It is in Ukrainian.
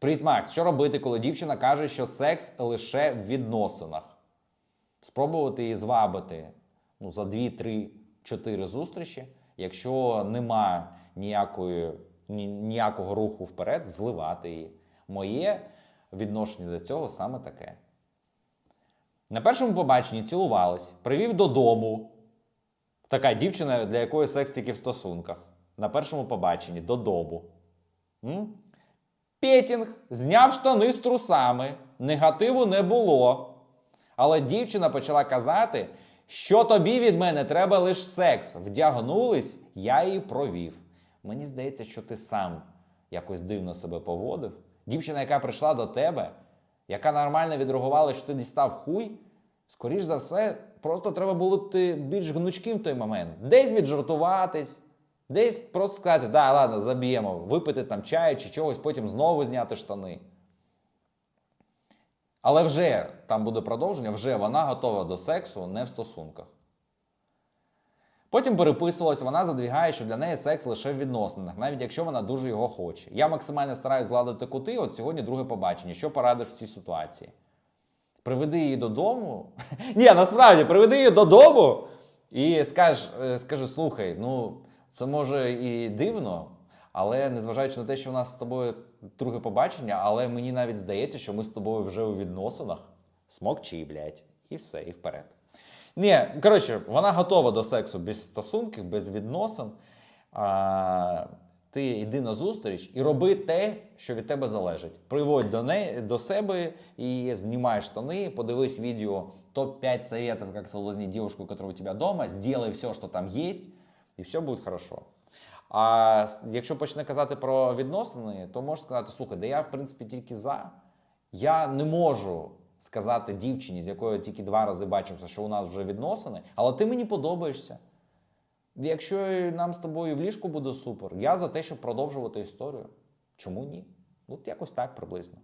Привіт, Макс. Що робити, коли дівчина каже, що секс лише в відносинах? Спробувати її звабити ну, за 2, 3, 4 зустрічі. Якщо нема ніякої, ні, ніякого руху вперед, зливати її. Моє відношення до цього саме таке. На першому побаченні цілувались, привів додому. Така дівчина, для якої секс тільки в стосунках. На першому побаченні додому. М? Петінг зняв штани з трусами. Негативу не було. Але дівчина почала казати, що тобі від мене треба лише секс. Вдягнулись, я її провів. Мені здається, що ти сам якось дивно себе поводив. Дівчина, яка прийшла до тебе, яка нормально відреагувала, що ти дістав хуй, скоріш за все, просто треба було бути більш гнучким в той момент. Десь віджартуватись, десь просто сказати, да, ладно, заб'ємо, випити там чаю чи чогось, потім знову зняти штани. Але вже там буде продовження, вже вона готова до сексу не в стосунках. Потім переписувалась, вона задвігає, що для неї секс лише в відносинах, навіть якщо вона дуже його хоче. Я максимально стараюсь згладити кути, от сьогодні друге побачення. Що порадиш в цій ситуації? Приведи її додому. Ні, насправді, приведи її додому і е, скажи: слухай, ну це може і дивно, але незважаючи на те, що у нас з тобою друге побачення, але мені навіть здається, що ми з тобою вже у відносинах. Смокчи, блядь, і все, і вперед. Ні, коротше, вона готова до сексу без стосунків, без відносин. А, ти йди на зустріч і роби те, що від тебе залежить. Приводь до, не, до себе і знімай штани, подивись відео топ-5 советов, как соблазнить девушку, которая у тебя дома, сделай все, що там є, і все буде хорошо. А якщо почне казати про відносини, то можеш сказати: слухай, да я в принципі тільки за. Я не можу сказати дівчині, з якою тільки два рази бачився, що у нас вже відносини, але ти мені подобаєшся. Якщо нам з тобою в ліжку буде супер, я за те, щоб продовжувати історію. Чому ні? От якось так приблизно.